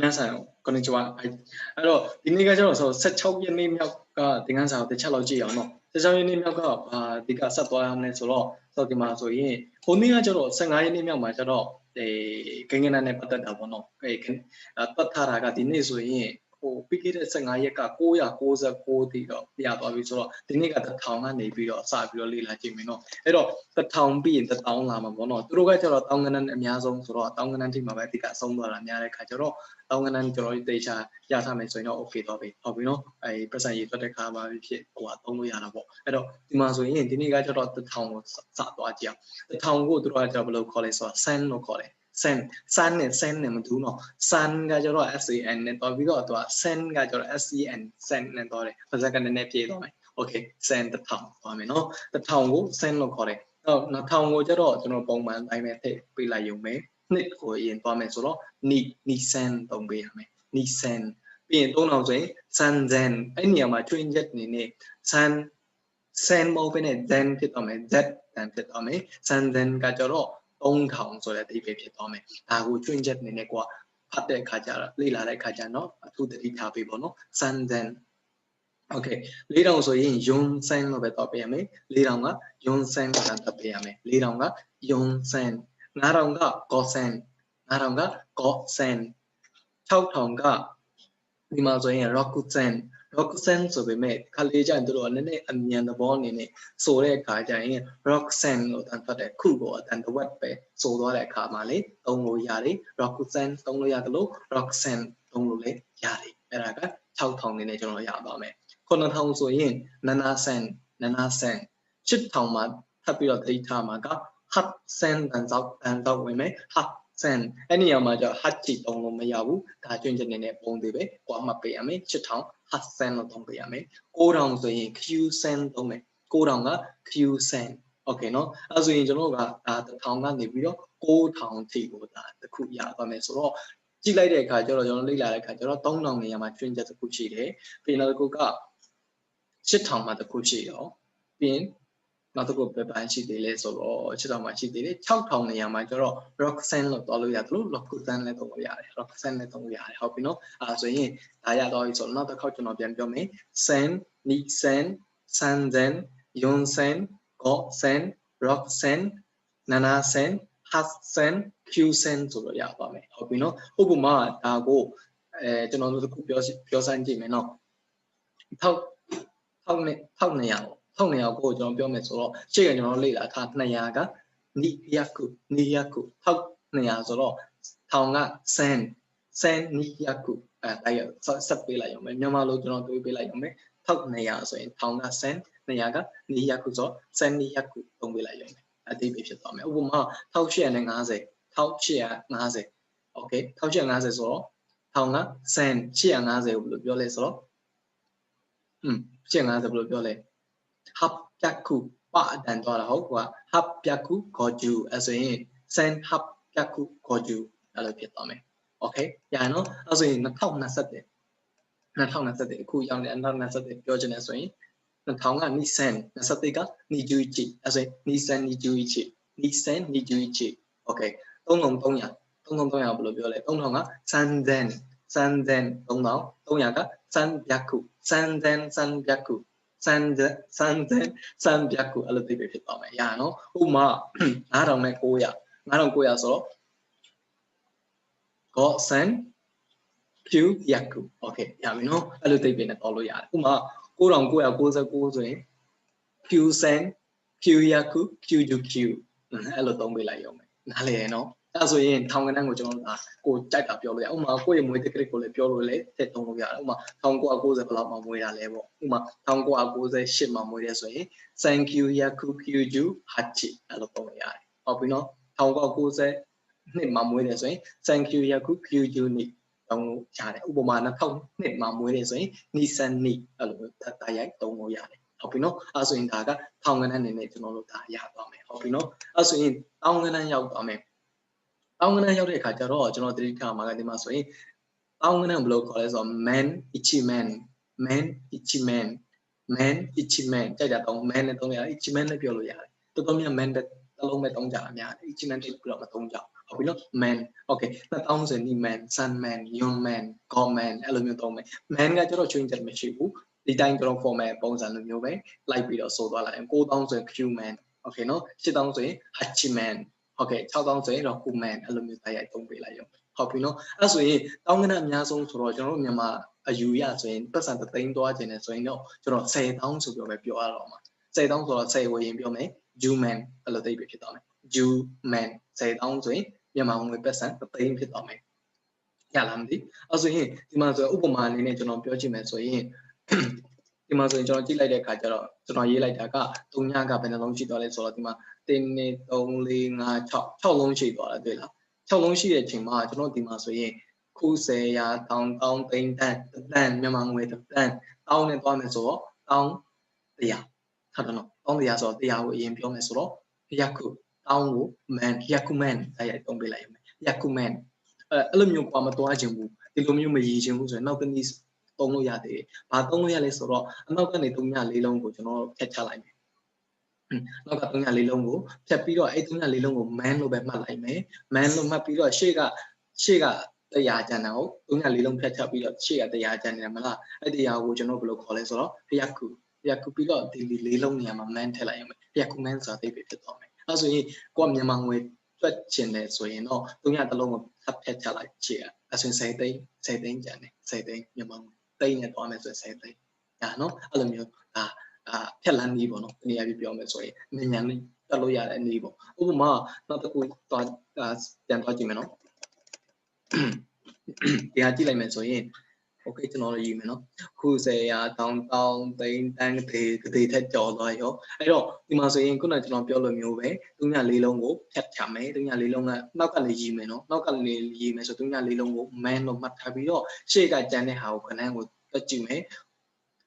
လန်းဆိုင်အောင်ကနေကြွားအဲ့တော့ဒီနေ့ကကျတော့ဆို16ရက်နေ့မြောက်ကသင်ခန်းစာကိုတစ်ချက်လောက်ကြည့်အောင်နော်16ရက်နေ့မြောက်ကဘာဒီကဆက်သွားရမလဲဆိုတော့ဆိုဒီမှာဆိုရင်ဟိုနေ့ကကျတော့15ရက်နေ့မြောက်မှာကျတော့အဲကိန်းကနနဲ့ပတ်သက်တာပေါ့နော်အဲတတ်ထားတာကဒီနေ့ဆိုရင် ဟိုပြီးခဲ့တဲ့15ရက်က999တိတော့ပြသွားပြီဆိုတော့ဒီနေ့က1000ကနေပြီးတော့စပြီးတော့လေ့လာကြည့်မယ်နော်အဲ့တော့1000ပြီးရင်1000လာမှာပေါ့နော်သူတို့ကကျတော့တောင်းကနန်းအများဆုံးဆိုတော့တောင်းကနန်းထိမှာပဲအဓိကအဆုံးသွားတာများတဲ့ခါကျတော့တောင်းကနန်းကျွန်တော်တို့တေချာရထားမယ်ဆိုရင်တော့ okay တော့ပြီဟုတ်ပြီနော်အဲပတ်စံရေးထွက်တဲ့ခါမှာဖြစ်ဟိုကသုံးလို့ရတာပေါ့အဲ့တော့ဒီမှာဆိုရင်ဒီနေ့ကကျတော့1000ကိုစသွားကြည့်အောင်1000ကိုသူတို့ကကျတော့ဘယ်လိုခေါ်လဲဆိုတော့ send လို့ခေါ်တယ် send sun နဲ့ send နဲ့မတူတော့ sun ကကျတော့ san နဲ့တွားပြီးတော့သူက send ကကျတော့ sen send နဲ့တွားတယ်ပါဇက်ကနည်းနည်းပြေးသွားမယ် okay send 1000သွားမယ်နော်1000ကို send လို့ခေါ်တယ်တော့2000ကိုကျတော့ကျွန်တော်ပုံမှန်တိုင်းပဲထည့်ပေးလိုက်ရုံပဲနှစ်ကိုအရင်သွားမယ်ဆိုတော့ ni ni send သုံးပေးရမယ် ni send ပြီးရင်3000ဆိုရင် sun zen အဲ့နေရာမှာ twin jet အနေနဲ့ sun send မဟုတ်ဘဲနဲ့ zen ဖြစ်သွားမယ် z zen ဖြစ်သွားမယ် sun zen ကကျတော့ 3000ဆိုတဲ့အဓိပ္ပာယ်ဖြစ်သွားမယ်ဒါကိုကျွင့်ချက်အနေနဲ့ကိုကဖတ်တဲ့အခါကျတော့လေ့လာတဲ့အခါကျတော့အထူးသတိထားပေးပေါ့နော် sun then okay 4000ဆိုရင် yun sen လို့ပဲတော့ပေးရမယ်4000က yun sen ကိုတော့ပေးရမယ်4000က yun sen 9000က go sen 9000က go sen 6000ကဒီမှာဆိုရင် roku sen Roxanne ဆိုပေမဲ့ခါလေးကျရင်တို့ကနည်းနည်းအမြန်သဘောအနေနဲ့ဆိုတဲ့အခါကျရင် Roxanne လို့တန်ဖတ်တဲ့ခုကိုအတန်တဝက်ပဲဆိုသွားတဲ့အခါမှာလေသုံးလို့ရတယ် Roxanne သုံးလို့ရတယ်လို့ Roxanne သုံးလို့လည်းရတယ်အဲ့ဒါက6000နေနဲ့ကျွန်တော်ရပါမယ်9000ဆိုရင် Nana Sen Nana Sen 8000မှာထပ်ပြီးတော့သတိထားမှာက Hut Sen တန်သောက်တန်သောက်ဝင်မယ် Hut sen အဲ့နေရာမှာကျ hut ချီတုံးလို့မရဘူးဒါကျွင့်ချက်နေနဲ့ပုံသေးပဲကိုအမှတ်ပေးရမယ်8000 hut sen လို့သုံးပေးရမယ်9000ဆိုရင် q sen သုံးမယ်9000က q sen okay เนาะအဲ့ဆိုရင်ကျွန်တော်ကဒါ1000ကနေပြီးတော့9000ထိကိုဒါတစ်ခုရသွားမယ်ဆိုတော့ကြည့်လိုက်တဲ့အခါကျတော့ကျွန်တော်လေ့လာတဲ့အခါကျတော့3000နေရာမှာကျွင့်ချက်တစ်ခုရှိတယ်ပြီးနောက်တစ်ခုက8000မှာတစ်ခုရှိရောပြီးရင် နောက်တစ်ခုပဲပန်းရှိသေးလဲဆိုတော့6000မှာရှိသေးတယ်6000နေရာမှာကျတော့ Roxanne လို့တွားလို့ရတယ်လို့ Roxanne လည်းသုံးလို့ရတယ် Roxanne လည်းသုံးလို့ရတယ်ဟုတ်ပြီနော်အဲဆိုရင်ဒါရတော့ပြီဆိုတော့နောက်တစ်ခေါက်ကျွန်တော်ပြန်ပြောမယ် Sen Nixen Sanzen Yonsen Gosen Roxanne Nanasen Hasen Qsen ဆိုတော့ရပါမယ်ဟုတ်ပြီနော်ဥပမာဒါကိုအဲကျွန်တော်တို့တစ်ခုပြောပြောစမ်းကြည့်မယ်နော်ထောက်ထောက်နဲ့ထောက်နေရ အောင်1200ကိုကျွန်တော်ပြောမယ်ဆိုတော့ရှေ့ကကျွန်တော်လေ့လာထား200ကနိယကုနိယကုထောက်200ဆိုတော့ထောင်ကစန်စန်နိယကုအဲတိုက်ရဆက်ပေးလိုက်ရုံပဲမြန်မာလိုကျွန်တော်တွေးပေးလိုက်ရုံပဲထောက်200ဆိုရင်ထောင်ကစန်200ကနိယကုဆိုတော့စန်နိယကုသုံးပေးလိုက်ရုံပဲအတိတ်ပဲဖြစ်သွားမယ်ဥပမာ1850 1850 okay 1850ဆိုတော့ထောင်ကစန်850ကိုဘယ်လိုပြောလဲဆိုတော့ဟွန်း850ဘယ်လိုပြောလဲ hap pyaku ပအတန်သွားတာဟုတ်ကွာ hap pyaku goju အဲဆိုရင် san hap pyaku goju အဲ့လိုဖြစ်သွားမယ် okay ညာနော်အဲ့ဆိုရင်2021 2021အခုရောက်နေ2021ပြောချင်တယ်ဆိုရင်2000က Nissan 21က Nijuichi အဲဆိုရင် Nissan Nijuichi Nissan Nijuichi okay 3300 3300ဘယ်လိုပြောလဲ3000က Sanzen Sanzen 3000 300က Sanbyaku Sanzen Sanbyaku စံစံစံစံပြတ်ကိုအဲ့လိုသိပဲဖြစ်သွားမယ်ရနော်ဥမာ9000နဲ့900 9900ဆိုတော့ go san q yaku okay ရပြီနော်အဲ့လိုသိပဲနဲ့တော်လို့ရတယ်ဥမာ9999ဆိုရင် q san q yaku q to q အဲ့လိုသုံးပေးလိုက်ရုံပဲနားလည်ရနော် အဲဆိုရင်ထောင်ကနန်းကိုကျွန်တော်တို့ကိုကြိုက်တာပြောလို့ရဥမာကိုယ့်ရဲ့မွေးတက်ကလစ်ကိုလည်းပြောလို့လည်းထည့်သုံးလို့ရတယ်ဥမာ1990ဘယ်လောက်မှမွေးတာလဲပေါ့ဥမာ1998မှာမွေးတယ်ဆိုရင် thank you yaku kyuju hachi အဲ့လိုပုံရတယ်ဟုတ်ပြီနော်1990နှစ်မှာမွေးတယ်ဆိုရင် thank you yaku kyuju ni သုံးလို့ရတယ်ဥပမာ2000နှစ်မှာမွေးတယ်ဆိုရင် nisan ni အဲ့လိုတာရိုက်သုံးလို့ရတယ်ဟုတ်ပြီနော်အဲဆိုရင်ဒါကထောင်ကနန်းအနေနဲ့ကျွန်တော်တို့ဒါရသွားမယ်ဟုတ်ပြီနော်အဲဆိုရင်တောင်းကနန်းရောက်သွားမယ် တောင်းကနန်းရောက်တဲ့အခါကျတော့ကျွန်တော်သတိထားမှာကဒီမှာဆိုရင်တောင်းကနန်းဘယ်လိုခေါ်လဲဆိုတော့ man ichiman man ichiman man ichiman ကြိုက်တာတောင်း man နဲ့တောင်းရတယ် ichiman နဲ့ပြောလို့ရတယ်တော်တော်များ man တစ်လုံးပဲတောင်းကြတာများတယ် ichiman တိတ်ပြီးတော့မတောင်းကြဟဟုတ်ပြီနော် man okay 2000ဆိုရင်ဒီ man sun man young man god man အဲ့လိုမျိုးသုံးမယ် man ကကျတော့ change တယ်မရှိဘူးဒီတိုင်းကျွန်တော် format ပုံစံလိုမျိုးပဲလိုက်ပြီးတော့ဆိုသွားလိုက်ရင်9000ဆိုရင် q man okay နော်8000ဆိုရင် hachi man okay 6000ဆိုရင် roku man အဲ့လိုမျိုးတိုက်ရိုက်သုံးပေးလိုက်ရောဟုတ်ပြီနော်အဲ့ဆိုရင်တောင်းကနအများဆုံးဆိုတော့ကျွန်တော်တို့မြန်မာအယူရဆိုရင်ပတ်စံတသိန်းသွားခြင်းနဲ့ဆိုရင်တော့ကျွန်တော်10,000ဆိုပြီးတော့ပဲပြောရတော့မှာ10,000ဆိုတော့10ဝယ်ရင်ပြောမယ် Juman အဲ့လိုသိပြီဖြစ်သွားမယ် Juman 10,000ဆိုရင်မြန်မာငွေပတ်စံတသိန်းဖြစ်သွားမယ်ရလားမသိအဲ့ဆိုရင်ဒီမှာဆိုဥပမာအနေနဲ့ကျွန်တော်ပြောချင်မယ်ဆိုရင်ဒီမှာဆိုရင်ကျွန်တော်ကြည့်လိုက်တဲ့အခါကျတော့ကျွန်တော်ရေးလိုက်တာက3ညကဘယ်နှလုံးရှိသွားလဲဆိုတော့ဒီမှာ 1 2 3 4 5 6 6လုံးရှိသွားတယ်တွေ့လား6လုံးရှိတဲ့အချိန်မှာကျွန်တော်ဒီမှာဆိုရင်ခု10ရာတောင်းတောင်းသိန်းတန်းတန်းမြန်မာငွေတန်းတောင်းနဲ့သွားမယ်ဆိုတော့တောင်းတရားဟုတ်တယ်နော်တောင်းတရားဆိုတော့တရားကိုအရင်ပြောမယ်ဆိုတော့ယခုတောင်းကို man ယခု man အဲ့ရတုံးပေးလိုက်ရမယ်ယခု man အဲ့အဲ့လိုမျိုးကွာမသွားခြင်းဘူးဒီလိုမျိုးမရည်ခြင်းဘူးဆိုရင်နောက်တစ်နည်းသုံးလို့ရသေးတယ်။ဘာသုံးလို့ရလဲဆိုတော့အနောက်ကနေ3ည4လုံးကိုကျွန်တော်ဖြတ်ချလိုက်မယ်။ နောက်က3ည4လုံးကိုဖြတ်ပြီးတော့အဲ့3ည4လုံးကို man လို့ပဲမှတ်လိုက်မယ်။ man လို့မှတ်ပြီးတော့ရှေ့ကရှေ့ကတရားကျန်တာကို3ည4လုံးဖြတ်ချပြီးတော့ရှေ့ကတရားကျန်နေတယ်မလား။အဲ့တရားကိုကျွန်တော်ဘယ်လိုခေါ်လဲဆိုတော့ဖျက်ခုဖျက်ခုပြီးတော့ဒီလေးလုံးနေရာမှာ man ထည့်လိုက်ရမယ်။ဖျက်ခု man ဆိုတာသိပြီဖြစ်သွားမယ်။အဲဆိုရင်ကိုကမြန်မာငွေတွက်ချင်တယ်ဆိုရင်တော့3ညတစ်လုံးကိုဖတ်ဖြတ်ချလိုက်ရှေ့ကအဆိုရင်10သိန်း10သိန်းကျန်တယ်10သိန်းမြန်မာငွေသိန်းနဲ့တွားမယ်ဆိုရင်10သိန်းဒါနော်အဲ့လိုမျိုးဒါ အာဖြက်လန်းနည်းပေါ့နော်ဒီနေရာပြပြောမယ်ဆိုရင်မြန်မြန်လေးတက်လို့ရတဲ့နည်းပေါ့ဥပမာနောက်တစ်ခုသွားပြန်သွားကြည့်မယ်နော်ဒီဟာကြည့်လိုက်မယ်ဆိုရင် okay ကျွန်တော်တို့ရေးမယ်နော်ခုစေရာတောင်းတောင်းသိန်းတန်းကလေးကလေးထက်ကြော်သွားရောအဲ့တော့ဒီမှာဆိုရင်ခုနကကျွန်တော်ပြောလိုမျိုးပဲသူညလေးလုံးကိုဖြတ်ချမယ်သူညလေးလုံးကနောက်ကလေးရေးမယ်နော်နောက်ကလေးရေးမယ်ဆိုသူညလေးလုံးကို man လို့မှတ်ထားပြီးတော့ရှေ့ကကျန်တဲ့ဟာကိုခဏကိုတွက်ကြည့်မယ်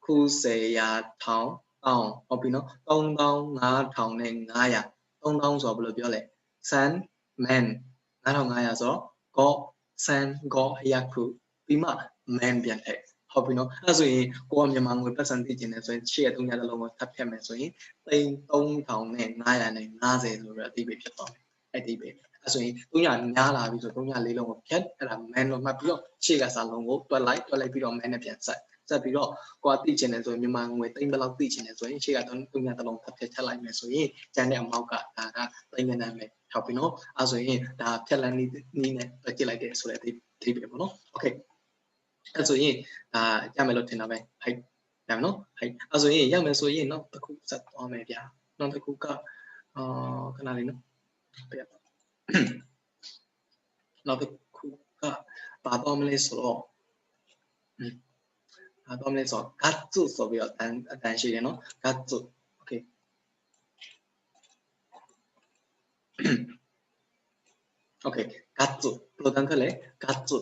ခုစေရာထောင်းတောင်းဟုတ်ပြီနော်3500နဲ့900 3000ဆိုတော့ဘယ်လိုပြောလဲ sun man 9500ဆိုတော့ go sun go ရခုပြီးမှ man ပြန်ထည့်ဟုတ်ပြီနော်အဲ့ဆိုရင်ကိုကမြန်မာငွေပတ်စံသိကျင်တယ်ဆိုရင်ရှေ့ရ3ညတစ်လုံးကိုထပ်ဖြတ်မယ်ဆိုရင်3300နဲ့900နဲ့50ဆိုတော့အတိပ္ပယ်ဖြစ်သွားမယ်အဲ့ဒီပဲအဲ့ဆိုရင်3ညများလာပြီဆို3ညလေးလုံးကိုဖြတ်အဲ့ဒါ man လို့မှတ်ပြီးတော့ရှေ့ကစာလုံးကိုတွက်လိုက်တွက်လိုက်ပြီးတော့ man နဲ့ပြန်ဆက် ဆက်ပြီးတော့ကိုကသိကျင်တယ်ဆိုရင်မြန်မာငွေသိန်းဘယ်လောက်သိကျင်တယ်ဆိုရင်ရှေ့က3ညတစ်လုံးထပ်ဖြတ်ထပ်လိုက်မယ်ဆိုရင်ကျန်တဲ့အမောက်ကဒါကသိန်းကနန်းပဲဟုတ်ပြီနော်အဲ့ဆိုရင်ဒါဖြတ်လန်းနည်းနည်းနဲ့တွက်ကြည့်လိုက်တယ်ဆိုတဲ့အတိပ္ပယ်ပေါ့နော် okay အဲ့ဆိုရင်ဒါရမယ်လို့ထင်တာပဲဟိုက်ရမယ်နော်ဟိုက်အဲ့ဆိုရင်ရမယ်ဆိုရင်နောက်တစ်ခုဆက်သွားမယ်ဗျာနောက်တစ်ခုကအာခဏလေးနော်ပြနောက်တစ်ခုကဘာတော့မလဲဆိုတော့ ဘာတော့မလဲဆိုတော့ gatsu ဆိုပြီးတော့အတန်အတန်ရှိတယ်နော် gatsu okay okay gatsu ဘယ်လိုတန်းခက်လဲ gatsu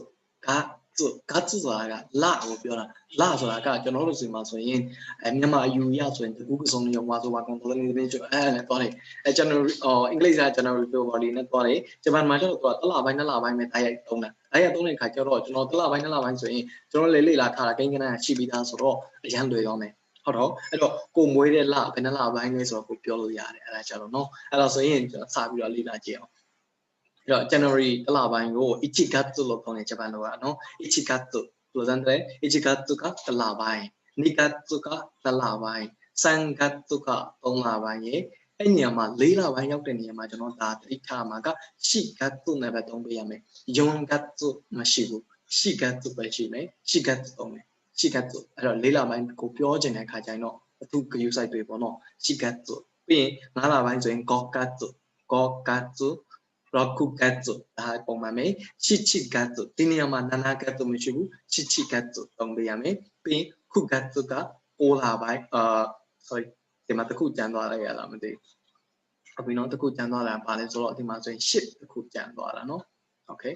gat သူဂတ်ဆိုတာကလကိုပြောတာလဆိုတာကကျွန်တော်တို့စီမှာဆိုရင်အဲမြန်မာအယူရဆိုရင်တကူကစုံရောဝါဆိုဝါကောင်တော်လေးလေးကျွအဲနဲ့သွားတယ်အဲကျွန်တော်အော်အင်္ဂလိပ်စာကျွန်တော်ပြောပါလိနဲ့သွားတယ်ဂျပန်မှာကျတော့သူကတလပိုင်းနှစ်လပိုင်းပဲတိုက်ရိုက်သုံးတာတိုက်ရိုက်သုံးတဲ့အခါကျတော့ကျွန်တော်တလပိုင်းနှစ်လပိုင်းဆိုရင်ကျွန်တော်လေလေလာထားတာကိန်းကနန်းရှိပြီးသားဆိုတော့အရန်လွယ်တော့မယ်ဟုတ်တော့အဲ့တော့ကိုမွေးတဲ့လဘယ်နှလပိုင်းလဲဆိုတော့ကိုပြောလို့ရတယ်အဲ့ဒါကြတော့နော်အဲ့တော့ဆိုရင်ကျွန်တော်စပြီးတော့လေ့လာကြည့်အောင်အဲ့ တော့ January တလပိုင်းကို Ichigatsu လို့ခေါ်နေဂျပန်လိုကနော် Ichigatsu လို့ဇန်တဲ့ Ichigatsu ကတလပိုင်း Nigatsu ကတလပိုင်း Sangatsu က3လပိုင်းရေအဲ့နေရာမှာ၄လပိုင်းရောက်တဲ့နေရာမှာကျွန်တော်ဒါတိထားမှာက Shigatsu နဲ့ပဲသုံးပေးရမယ် Yongatsu မရှိဘူး Shigatsu ပဲရှိမယ် Shigatsu သုံးမယ် Shigatsu အဲ့တော့၄လပိုင်းကိုပြောချင်တဲ့ခါကျရင်တော့အထူးဂရုစိုက်တွေပေါ့နော် Shigatsu ပြီးရင်၅လပိုင်းဆိုရင် Gokatsu Gokatsu Rokugatsu ဒါပုံမှန်မယ် Chichigatsu ဒီနေရာမှာ Nanagatsu မရှိဘူး Chichigatsu သုံးပေးရမယ်ပြီးရင် Kugatsu က6လပိုင်းအာ sorry ဒီမှာတစ်ခုကျန်သွားလိုက်ရလားမသိဘူးအခုနော်တစ်ခုကျန်သွားတာပါလဲဆိုတော့ဒီမှာဆိုရင်8တစ်ခုကျန်သွားတာနော် okay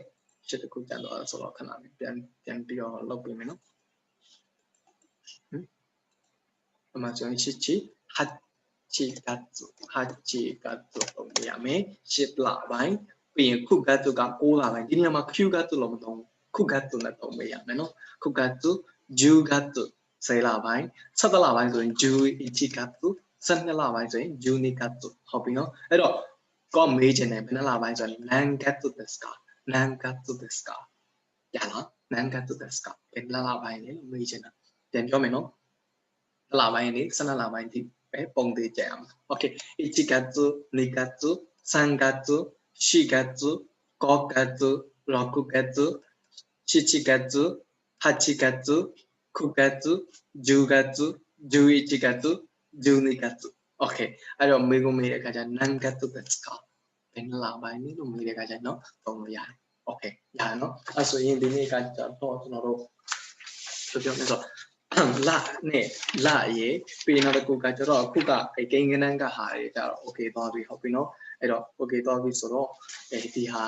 8တစ်ခုကျန်သွားတာဆိုတော့ခဏလေးပြန်ပြန်ပြီးတော့လုပ်ပေးမယ်နော်ဟမ်အမှဆိုရင်8 ချီ8 8ကတ်8ကတ်တော့ရမယ်10လပိုင်းပြီးရင်ခုကတ်က9လပိုင်းဒီနေရာမှာ Q ကတ်လို့မသုံးခုကတ်နဲ့သုံးပေးရမယ်နော်ခုကတ်10ကတ်10လပိုင်း17လပိုင်းဆိုရင်10 1ကတ်12လပိုင်းဆိုရင် unique ကတ်ဟုတ်ပြီနော်အဲ့တော့ကိုမေးချင်တယ်ဘယ်နှလားပိုင်းဆိုရင် nangatsu desu ka nangatsu desu ka ရလား nangatsu desu ka ဘယ်နှလားပိုင်းလဲလို့မေးချင်တာပြန်ပြောမယ်နော်တစ်လားပိုင်းနေ12လားပိုင်းဒီ 哎，蹦迪这样嘛。OK，一家子、二家子、三家子、四家子、五家子、六家子、七七家子、八七家子、九家子、十家子、十一家子、十二家子。OK，阿罗每个每个家长能家子个思考，等老板你都每个家长喏，懂不呀？OK，呀喏，阿所以你那个家长多少多ー，就这样ー。 လာနဲ့လာရေပြီးနောက်တစ်ခုကကျတော့အခုကအဲကိန်းကနန်းကဟာတွေကျတော့ okay သွားပြီဟုတ်ပြီနော်အဲ့တော့ okay သွားပြီဆိုတော့အဲဒီဟာ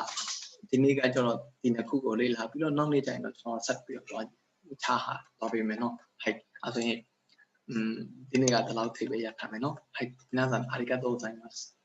ဒီနေ့ကကျတော့ဒီနှစ်ခုကိုလေ့လာပြီးတော့နောက်နေ့ကျရင်တော့ကျွန်တော်ဆက်ပြီးတော့ချားဟာသွားပြီမယ်နော်ဟဲ့အဲ့ဆိုရင်อืมဒီနေ့ကဒီလောက်ထိပဲရထားမယ်နော်はい皆さんありがとうございます